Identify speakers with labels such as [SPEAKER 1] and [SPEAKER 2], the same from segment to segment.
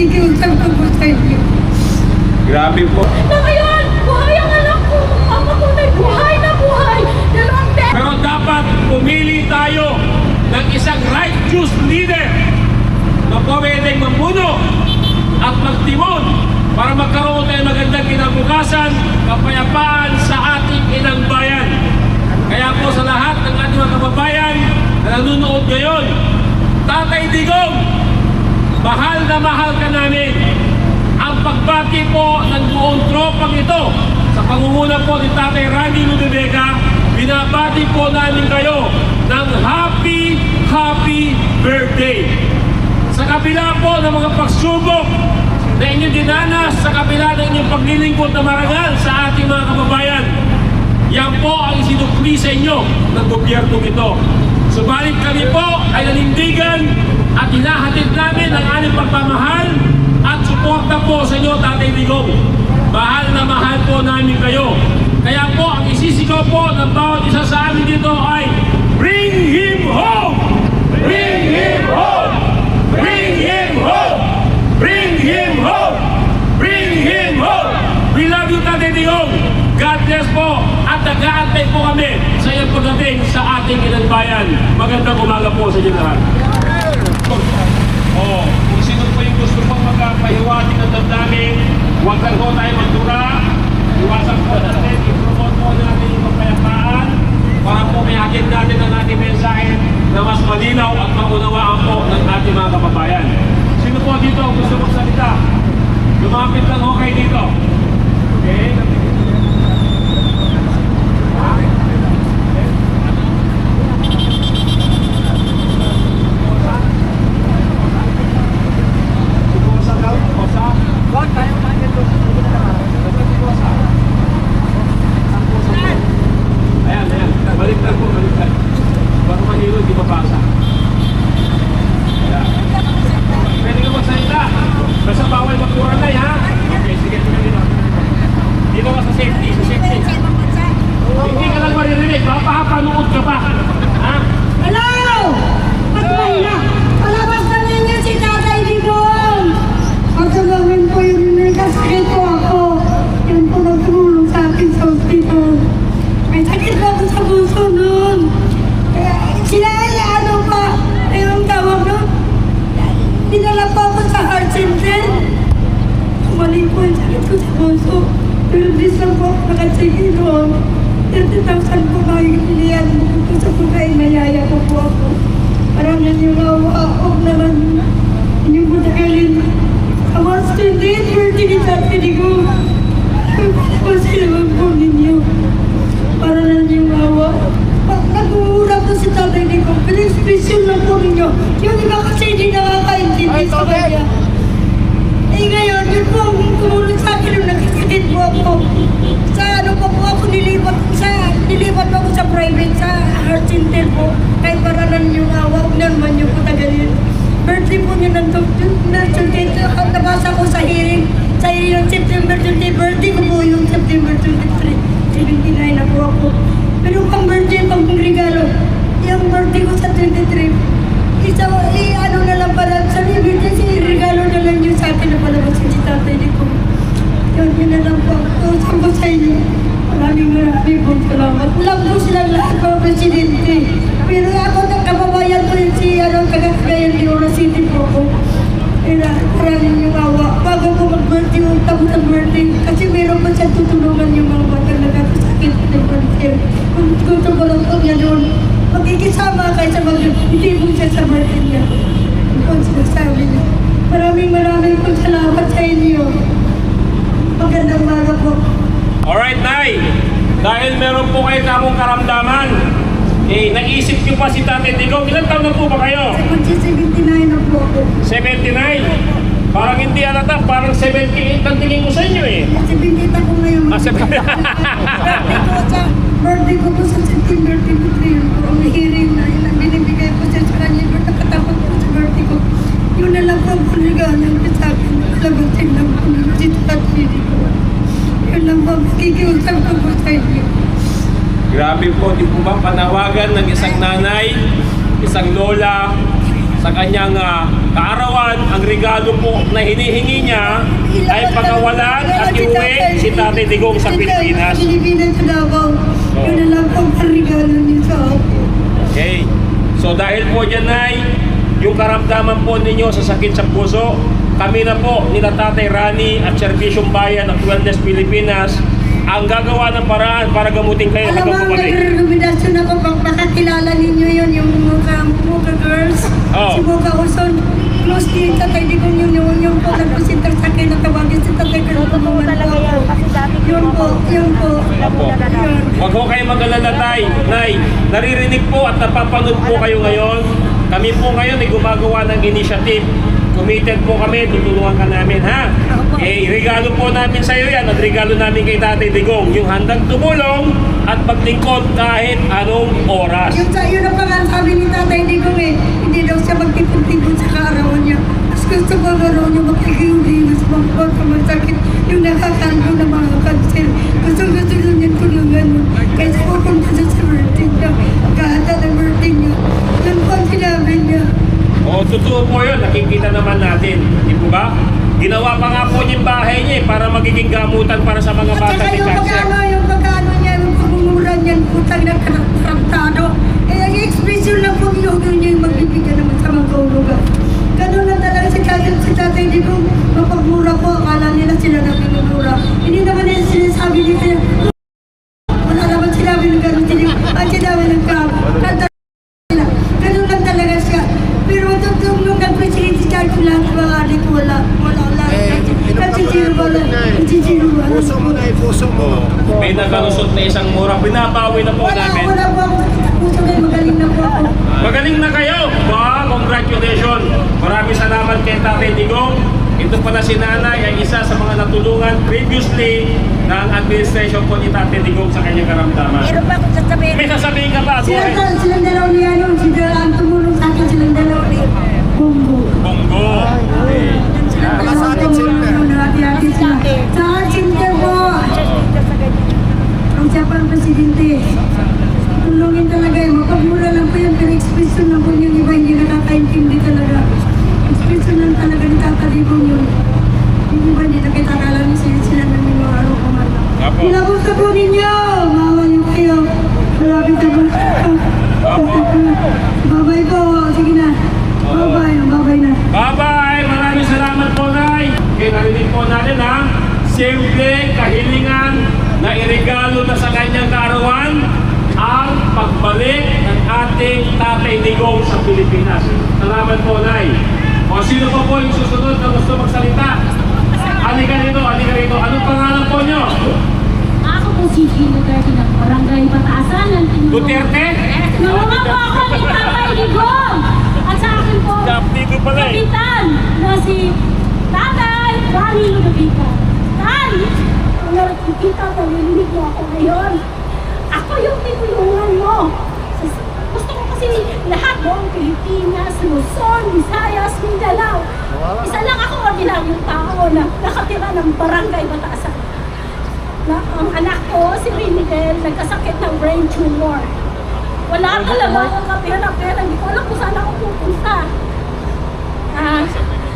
[SPEAKER 1] Makikiusap ko po sa inyo.
[SPEAKER 2] Grabe po.
[SPEAKER 3] Na ngayon, buhay ang anak ko. Ang matunay, buhay na buhay. Te-
[SPEAKER 2] Pero dapat pumili tayo ng isang righteous leader na pwedeng mamuno at magtimon para magkaroon tayo magandang kinabukasan, kapayapaan sa ating inang bayan. Kaya po sa lahat ng ating mga kababayan na nanonood ngayon, Tatay Digong, mahal na mahal ka namin. Ang pagbati po ng buong tropang ito sa pangunguna po ni Tatay Randy Ludevega, binabati po namin kayo ng happy, happy birthday. Sa kabila po ng mga pagsubok na inyong dinanas sa kabila ng inyong paglilingkod na marangal sa ating mga kababayan, yan po ang isinukli sa inyo ng gobyerno ito. Subalit kami po ay nanindigan at hinahatid namin ang aming pagmamahal at suporta po sa inyo, Tatay Digong. Mahal na mahal po namin kayo. Kaya po, ang isisigaw po ng bawat isa sa amin dito ay Bring him home! Bring him home! Bring him home! Bring him home! Bring him home! We love you, Tatay Digong! God bless po at nag-aantay po kami sa iyong pagdating sa ating ilang bayan. Magandang umaga po sa inyo lahat. Oh, kung sino po yung gusto pong magpahiwatig ng damdamin, huwag lang po tayo magdura. Iwasan po natin, i-promote po natin yung kapayapaan para po may agad natin ang ating mensahe na mas malinaw at maunawaan po ng ating mga kababayan. Sino po dito ang gusto magsalita? Lumapit lang ho kayo dito. Okay? Ayan, ayan. Baliktad po, baliktad. Bago mahilo, di mabasa. Ayan. Pwede ka magsalita. Basta bawal magkuranay, ha? Okay, sige, sige dito. Dito ka sa safety, sa safety. Hindi ka lang maririnig, papapanood ka pa. Ha?
[SPEAKER 1] Hello! Patay na! Palabas na ninyo si Tatay Digong! Pagkagawin po yun, may kasakit po ako. Yun po nagtumulong sa akin sa hospital. May sakit po ako sa puso noon. Kaya sila ay ano pa, yung tawag noon. Dinala po ako sa heart center. Kumali po yung sakit ko sa puso. Pero dis lang po ako nakasigil doon. 30,000 po kayo iliyan ko sa pagkain mayaya ko po ako. Parang nangyungawa ako naman inyong matagalin. I was 28 birthday ni Tatay ko. Kasi naman po ninyo. Para nangyungawa. Pag nag-uura po si Tatay ko, pinag-special lang po ninyo. Yung iba kasi hindi nakakaintindi sa kanya. Eh ngayon, yun po ang tumulong sa akin nung po ako. Sa ano po po ako nilipat sa nilipat po ako sa private sa heart center po. Kahit para lang yung awa, huwag na naman yung patagalin. Birthday po niya ng date. Ang nabasa ko sa hearing, sa hearing ng September 20, birthday ko po yung September 23. 79 na po ako. Pero pang birthday, pang regalo, yung birthday ko sa 23, isa, eh, ano na lang pala, sa birthday, si regalo na lang yung sa akin na palabas si tatay ko. Yun, yun na lang po. Usap ko sa inyo. Maraming maraming po salamat. Love ko silang lahat mga presidente. Pero ako, nagkababayan ko yun si, ano, kagagayan ni Ora City po ko. Kaya, maraming yung awa. Bago ko mag-birthday, yung tapos ng birthday. Kasi meron pa siya tutulungan yung mga bata na nagkasakit ng birthday. Kung gusto ko lang po niya doon, magkikisama kayo sa mga hindi mo siya sa birthday niya. Kung sinasabi niya. Maraming maraming po salamat sa inyo. Magandang umaga po.
[SPEAKER 2] Alright, Nay. Dahil meron po kayo kamong karamdaman, eh, naisip niyo pa si Tatay Digong. Ilan taon na po ba kayo?
[SPEAKER 1] Magsi 79 na po ako.
[SPEAKER 2] 79. Parang hindi alata, parang 78 ang tingin ko sa inyo eh.
[SPEAKER 1] Kasi binita ko ngayon.
[SPEAKER 2] Ah, Sep-
[SPEAKER 1] birthday ko sa birthday ko po sa September 23 yun po. Ang hearing na yun ang binibigay ko siya sa kanya. Yung nakatapos ko sa birthday ko. Yun na lang po ang regalo niya sa akin. Labasin lang po ng dito at dito. Yun lang po. Kikiusap ko po sa inyo.
[SPEAKER 2] Grabe po, di po ba panawagan ng isang nanay, isang lola, sa kanyang ah, kaarawan, ang regalo po na hinihingi niya ay pagawalan at iuwi si Tatay Digong sa Pilipinas.
[SPEAKER 1] Sa Pilipinas sa Davao. Yun na lang po ang regalo niyo sa akin.
[SPEAKER 2] Okay. So dahil po dyan ay yung karamdaman po ninyo sa sakit sa puso, kami na po ni Tatay Rani at Servisyong Bayan ng Wellness Pilipinas ang gagawa ng paraan para gamutin kayo
[SPEAKER 1] Alam mo,
[SPEAKER 2] hanggang bumalik.
[SPEAKER 1] nagre-recommendation ako pag nakakilala ninyo yun, yung Muka, Muka Girls,
[SPEAKER 2] Oh.
[SPEAKER 1] si Muka Uson, close din sa tayo, di ko yun, yung, yung po, nagpasinter sa akin, natawagin si Tatay Girls,
[SPEAKER 3] Totoo talaga yan. Kasi dati
[SPEAKER 1] Yun po, yun po. Yun.
[SPEAKER 2] Huwag ho kayo mag-alala, Tay. Nay, naririnig po at napapanood po kayo ngayon. Kami po ngayon ay gumagawa ng initiative. Committed po kami, tutulungan ka namin, ha? Eh, regalo po namin sa iyo yan at regalo namin kay Tatay Digong. Yung handang tumulong at maglingkod kahit anong oras.
[SPEAKER 1] Yung sa yun ang pa nga sabi ni Tatay Digong eh, hindi daw siya magtipon-tipon sa kaarawan niya. Mas gusto ko na raw niya makikilinis, magpapot sa masakit, yung nakakando ng mga kanser. Gusto gusto lang niya tulungan mo. Kaya pupunta siya sa birthday niya, kahata ng birthday niya. Yun po ang sinabi niya.
[SPEAKER 2] O, totoo po yun. Nakikita naman natin. Di po ba? Ginawa pa nga po niya yung bahay niya eh, para magiging gamutan para sa mga
[SPEAKER 1] At
[SPEAKER 2] bata
[SPEAKER 1] yung
[SPEAKER 2] cancer.
[SPEAKER 1] pagkano, yung pagkano niya, yung pagmumura niya, yung putang na karaktado. Eh, ang expression lang po niyo, yun yung magbibigyan naman sa mga kaulugan. Ganun lang talaga si Tatay, si Tatay di ko mapagmura po, akala nila sila na pinumura. Hindi naman nila sinasabi nila, wala naman sinabi ng gano'n sila. Ang sinabi ng kamo, kanta sila. Ganun lang talaga siya. Pero totoo nung nag-president si Charles, lahat ng mga adik, wala, wala, wala.
[SPEAKER 4] Eh,
[SPEAKER 1] Kasi zero wala, kasi zero wala.
[SPEAKER 4] Puso mo na, puso mo.
[SPEAKER 2] May nagalusot na isang mura. Binabawi na po
[SPEAKER 1] Wala,
[SPEAKER 2] namin.
[SPEAKER 1] wala po ako puso kayo, magaling na po ako.
[SPEAKER 2] Magaling na kayo! Ba, congratulations! Maraming salamat kay Tatay Digong. Ito pala si Nanay ay isa sa mga natulungan previously ng administration po ni Tatay Digong sa kanyang karamdaman.
[SPEAKER 3] Meron pa akong sasabihin.
[SPEAKER 2] May sasabihin ka ba?
[SPEAKER 1] Sila, silang dalaw ni ano, si ang tumulong sa akin, silang dalaw ni Bumbo.
[SPEAKER 2] Bongo. Okay. Yan.
[SPEAKER 4] Wala sa akin, Silver.
[SPEAKER 1] Hati-hati sila. Sa akin, Silver po. Ang siya pa ang presidente. Tulungin talaga yun. Mapagmura lang po yun, pero expression lang po yung iba, hindi nakakaintindi talaga. Expression lang talaga ni tatalibong yun. Yung iba, hindi nakita ni sila sila ng mga araw kumala.
[SPEAKER 2] Apo.
[SPEAKER 1] Pinabusta po ninyo! Mawa niyo kayo. Malapit na po. Babay po. Sige na. Babay. Babay na.
[SPEAKER 2] Bye-bye! Maraming salamat po, Nay! Okay, narinig po natin ha. Simple kahilingan na irigalo na sa kanyang kaarawan ang pagbalik ng ating Tatay Digong sa Pilipinas. Salamat po, Nay. O sino pa po yung susunod na gusto magsalita? Halika rito, halika rito. Anong pangalan po nyo?
[SPEAKER 3] Ako po si Gino Duterte ng Barangay Batasan ng Tinuro.
[SPEAKER 2] Duterte?
[SPEAKER 3] Nalawa po ako ni Tatay Digong. At sa akin po,
[SPEAKER 2] Dito pala eh.
[SPEAKER 3] kapitan na si Tatay Rani Ludovica. Tay, kung nakikita ko, nilinig mo ako ngayon. Ako yung tinulungan mo. Sa- Gusto ko kasi lahat buong Pilipinas, Luzon, Visayas, Mindanao. Isa lang ako ordinaryong tao na nakatira ng barangay Batasan. Na, ang anak ko, si Rinigel, nagkasakit ng brain tumor. Wala talaga akong kapera-pera. Hindi ko alam kung saan ako pupunta. Ah,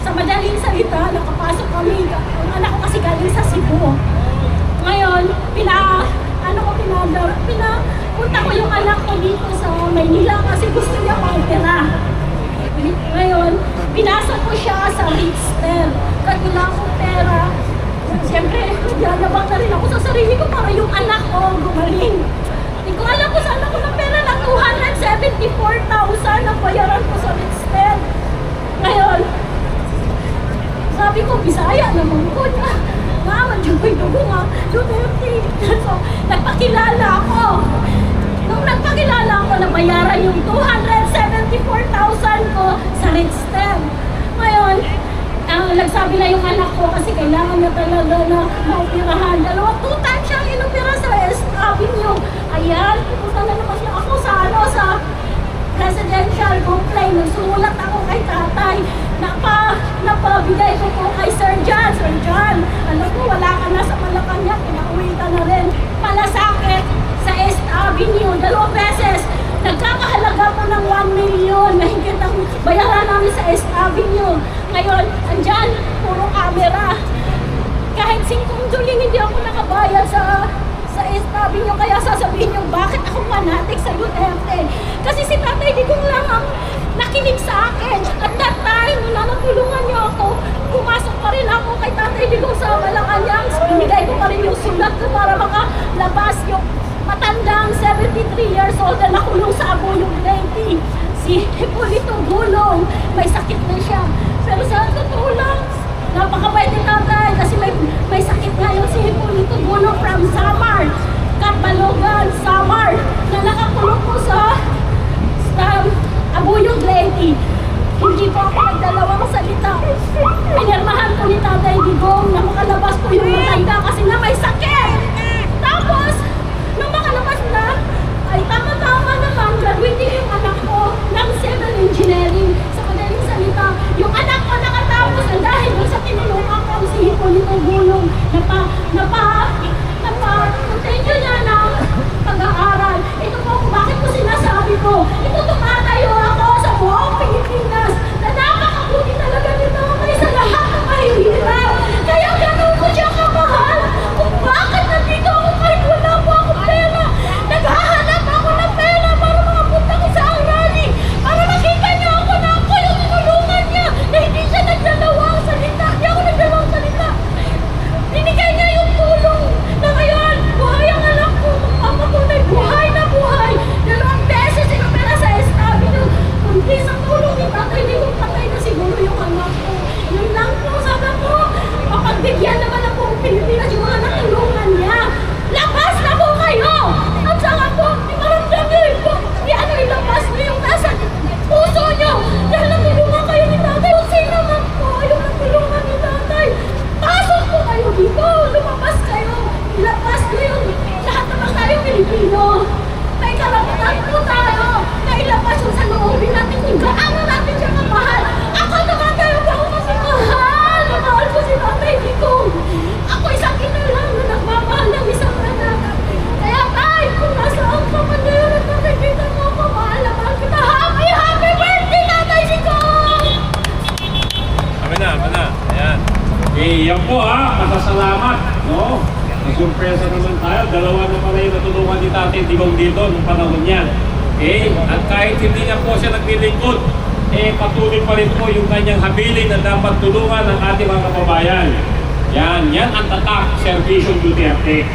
[SPEAKER 3] sa madaling salita, nakapasok kami. Ang anak ko kasi galing sa Cebu. Ngayon, pina, ano ko pinadar, pina, punta ko yung anak ko dito sa Maynila kasi gusto niya mag-opera. Ngayon, pinasok ko siya sa Ritzter. Kahit wala akong pera, siyempre, nagyayabang na rin ako sa sarili ko para yung anak ko gumaling. Hindi ko alam kung saan ako ng pera ng 274,000 ang bayaran ko sa Ritzter. Ngayon, sabi ko, Bisaya naman ko na. Nga, madyoy dugo nga. Duterte. So, nagpakilala ako. Nung nagpakilala ako, nabayaran yung 274,000 ko sa Ritzter. Ngayon, ang nagsabi na yung anak ko kasi kailangan niya talaga na maoperahan. Dalawa, two times siyang inopera sa West Avenue. Ayan, pupunta na naman ako sa ano, sa presidential complaint. Nagsumulat ako kay tatay. Napa, napabigay ko po kay Sir John. Sir John, alam ko wala ka na sa Malacanang. Pinauwi ka na rin. Malasakit sa East Avenue. Dalawang beses. Nagkakahalaga po ng 1 million. Mahigit ang Bayaran namin sa S Avenue. Ngayon, andyan, puro camera. Kahit singkong duling hindi ako nakabayad sa sa SW nyo, kaya sasabihin nyo, bakit ako fanatic sa Duterte? Kasi si Tatay Digong lang ang nakinig sa akin. At that time, nung nanatulungan niyo ako, pumasok pa rin ako kay Tatay Digong sa Malacanang. Binigay ko pa rin yung sulat ko para makalabas yung matandang 73 years old na nakulong sa Abuyong Lady. Si Hipolito Gulong, may sakit na siya. Pero sa totoo lang, Napakabait ni tatay kasi may, may sakit ngayon si Hipolito Gulong from Samar. Kapalogan, Samar. Na nakakulong po sa, sa Abuyong Lady. Hindi po ako nagdalawang salita. Pinirmahan po ni Tatay Digong na makalabas po yung matanda kasi nga may sakit.
[SPEAKER 2] Eh, po ha. Pasasalamat. No? Nasurpresa naman tayo. Dalawa na pala yung natulungan ni Tatay Digong dito nung panahon niya. Okay? At kahit hindi niya po siya naglilingkod, eh patuloy pa rin po yung kanyang habilin na dapat tulungan ng ating mga kababayan. Yan, yan ang tatak, Servisyo Duterte.